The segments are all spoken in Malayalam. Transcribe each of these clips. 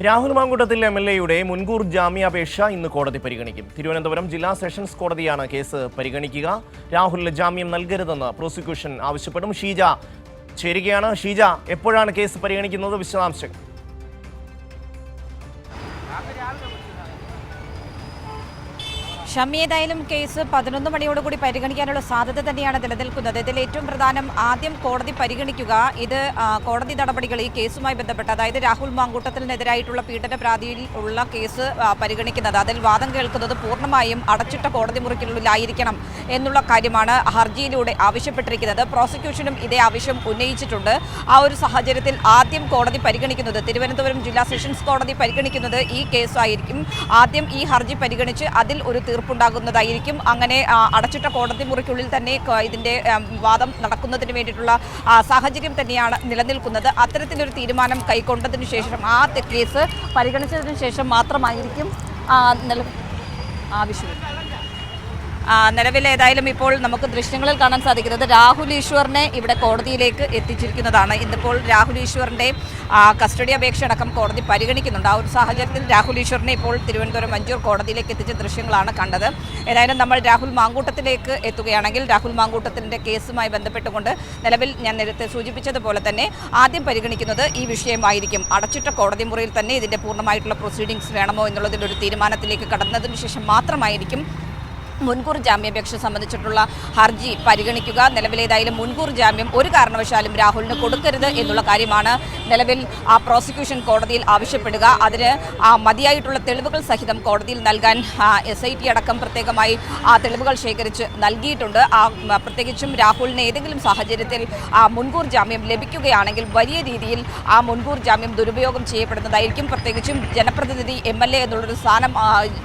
രാഹുൽ മാങ്കൂട്ടത്തിൽ എം എൽ എയുടെ മുൻകൂർ ജാമ്യാപേക്ഷ ഇന്ന് കോടതി പരിഗണിക്കും. തിരുവനന്തപുരം ജില്ലാ സെഷൻസ് കോടതിയാണ് കേസ് പരിഗണിക്കുക. രാഹുലിന് ജാമ്യം നൽകരുതെന്ന് പ്രോസിക്യൂഷൻ ആവശ്യപ്പെടും. ഷീജ ചേരുകയാണ്. ഷീജ എപ്പോഴാണ് കേസ് പരിഗണിക്കുന്നത്? വിശദാംശങ്ങൾ. ഷമ്മി ഏതായാലും കേസ് പതിനൊന്ന് മണിയോടുകൂടി പരിഗണിക്കാനുള്ള സാധ്യത തന്നെയാണ് നിലനിൽക്കുന്നത്. ഇതിൽ ഏറ്റവും പ്രധാനം ആദ്യം കോടതി പരിഗണിക്കുക. ഇത് കോടതി നടപടികൾ ഈ കേസുമായി ബന്ധപ്പെട്ട് അതായത് രാഹുൽ മാങ്കൂട്ടത്തിനെതിരായിട്ടുള്ള പീഡന പ്രാതിയിൽ ഉള്ള കേസ് പരിഗണിക്കുന്നത്. അതിൽ വാദം കേൾക്കുന്നത് പൂർണമായും അടച്ചിട്ട കോടതി മുറിക്കുള്ളിലായിരിക്കണം എന്നുള്ള കാര്യമാണ് ഹർജിയിലൂടെ ആവശ്യപ്പെട്ടിരിക്കുന്നത്. പ്രോസിക്യൂഷനും ഇതേ ആവശ്യം ഉന്നയിച്ചിട്ടുണ്ട്. ആ ഒരു സാഹചര്യത്തിൽ ആദ്യം കോടതി പരിഗണിക്കുന്നത് തിരുവനന്തപുരം ജില്ലാ സെഷൻസ് കോടതി പരിഗണിക്കുന്നത് ഈ കേസായിരിക്കും. ആദ്യം ഈ ഹർജി പരിഗണിച്ച് അതിൽ ഒരു തീർപ്പുണ്ടാകുന്നതായിരിക്കും. അങ്ങനെ അടച്ചിട്ട കോടതി മുറിക്കുള്ളിൽ തന്നെ ഇതിന്റെ വാദം നടക്കുന്നതിന് വേണ്ടിയിട്ടുള്ള സാഹചര്യം തന്നെയാണ് നിലനിൽക്കുന്നത്. അത്തരത്തിലൊരു തീരുമാനം കൈക്കൊണ്ടതിന് ശേഷം ആ കേസ് പരിഗണിച്ചതിന് ശേഷം മാത്രമായിരിക്കും ആവശ്യം നിലവിൽ ഏതായാലും ഇപ്പോൾ നമുക്ക് ദൃശ്യങ്ങളിൽ കാണാൻ സാധിക്കുന്നത് രാഹുൽ ഈശ്വറിനെ ഇവിടെ കോടതിയിലേക്ക് എത്തിച്ചിരിക്കുന്നതാണ്. ഇന്നിപ്പോൾ രാഹുൽ ഈശ്വറിന്റെ കസ്റ്റഡി അപേക്ഷ അടക്കം കോടതി പരിഗണിക്കുന്നുണ്ട്. ആ ഒരു സാഹചര്യത്തിൽ രാഹുൽ ഈശ്വറിനെ ഇപ്പോൾ തിരുവനന്തപുരം മഞ്ചൂർ കോടതിയിലേക്ക് എത്തിച്ച ദൃശ്യങ്ങളാണ് കണ്ടത്. ഏതായാലും നമ്മൾ രാഹുൽ മാങ്കൂട്ടത്തിലേക്ക് എത്തുകയാണെങ്കിൽ രാഹുൽ മാങ്കൂട്ടത്തിന്റെ കേസുമായി ബന്ധപ്പെട്ടുകൊണ്ട് നിലവിൽ ഞാൻ നേരത്തെ സൂചിപ്പിച്ചതുപോലെ തന്നെ ആദ്യം പരിഗണിക്കുന്നത് ഈ വിഷയമായിരിക്കും. അടച്ചിട്ട കോടതി മുറിയിൽ തന്നെ ഇതിന്റെ പൂർണമായിട്ടുള്ള പ്രൊസീഡിങ്സ് വേണമോ എന്നുള്ളതിന്റെ ഒരു തീരുമാനത്തിലേക്ക് കടന്നതിന് ശേഷം മാത്രമായിരിക്കും മുൻകൂർ ജാമ്യാപേക്ഷ സംബന്ധിച്ചിട്ടുള്ള ഹർജി പരിഗണിക്കുക. നിലവിലേതായാലും മുൻകൂർ ജാമ്യം ഒരു കാരണവശാലും രാഹുലിന് കൊടുക്കരുത് എന്നുള്ള കാര്യമാണ് നിലവിൽ ആ പ്രോസിക്യൂഷൻ കോടതിയിൽ ആവശ്യപ്പെടുക. അതിന് ആ മതിയായിട്ടുള്ള തെളിവുകൾ സഹിതം കോടതിയിൽ നൽകാൻ എസ് ഐ ടി അടക്കം പ്രത്യേകമായി ആ തെളിവുകൾ ശേഖരിച്ച് നൽകിയിട്ടുണ്ട്. ആ പ്രത്യേകിച്ചും രാഹുലിന് ഏതെങ്കിലും സാഹചര്യത്തിൽ ആ മുൻകൂർ ജാമ്യം ലഭിക്കുകയാണെങ്കിൽ വലിയ രീതിയിൽ ആ മുൻകൂർ ജാമ്യം ദുരുപയോഗം ചെയ്യപ്പെടുന്നതായിരിക്കും. പ്രത്യേകിച്ചും ജനപ്രതിനിധി എം എൽ എ എന്നുള്ളൊരു സ്ഥാനം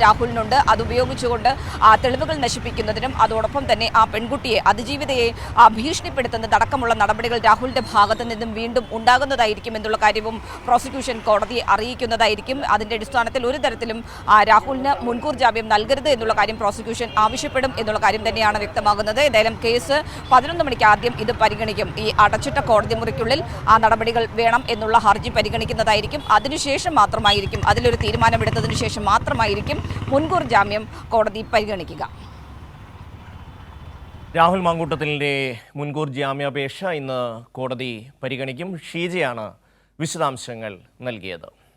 രാഹുലിനുണ്ട്. അത് ഉപയോഗിച്ചുകൊണ്ട് ആ തെളിവുകൾ നശിപ്പിക്കുന്നതിനും അതോടൊപ്പം തന്നെ ആ പെൺകുട്ടിയെ അതിജീവിതയെ ഭീഷണിപ്പെടുത്തുന്നത് ഭീഷണിപ്പെടുത്തുന്നതടക്കമുള്ള നടപടികൾ രാഹുലിന്റെ ഭാഗത്തു നിന്നും വീണ്ടും ഉണ്ടാകുന്നതായിരിക്കും എന്നുള്ള കാര്യവും പ്രോസിക്യൂഷൻ കോടതിയെ അറിയിക്കുന്നതായിരിക്കും. അതിന്റെ അടിസ്ഥാനത്തിൽ ഒരു തരത്തിലും രാഹുലിന് മുൻകൂർ ജാമ്യം നൽകരുത് എന്നുള്ള കാര്യം പ്രോസിക്യൂഷൻ ആവശ്യപ്പെടും എന്നുള്ള കാര്യം തന്നെയാണ് വ്യക്തമാകുന്നത്. ഏതായാലും കേസ് പതിനൊന്ന് മണിക്ക് ആദ്യം ഇത് പരിഗണിക്കും. ഈ അടച്ചിട്ട കോടതി മുറിക്കുള്ളിൽ ആ നടപടികൾ വേണം എന്നുള്ള ഹർജി പരിഗണിക്കുന്നതായിരിക്കും. അതിനുശേഷം മാത്രമായിരിക്കും. അതിലൊരു തീരുമാനമെടുത്തതിനു ശേഷം മാത്രമായിരിക്കും മുൻകൂർ ജാമ്യം കോടതി പരിഗണിക്കുക. രാഹുൽ മാങ്കൂട്ടത്തിലിന്റെ മുൻകൂർ ജാമ്യാപേക്ഷ ഇന്ന് കോടതി പരിഗണിക്കും. ഷീജയാണ് വിശദാംശങ്ങൾ നൽകിയത്.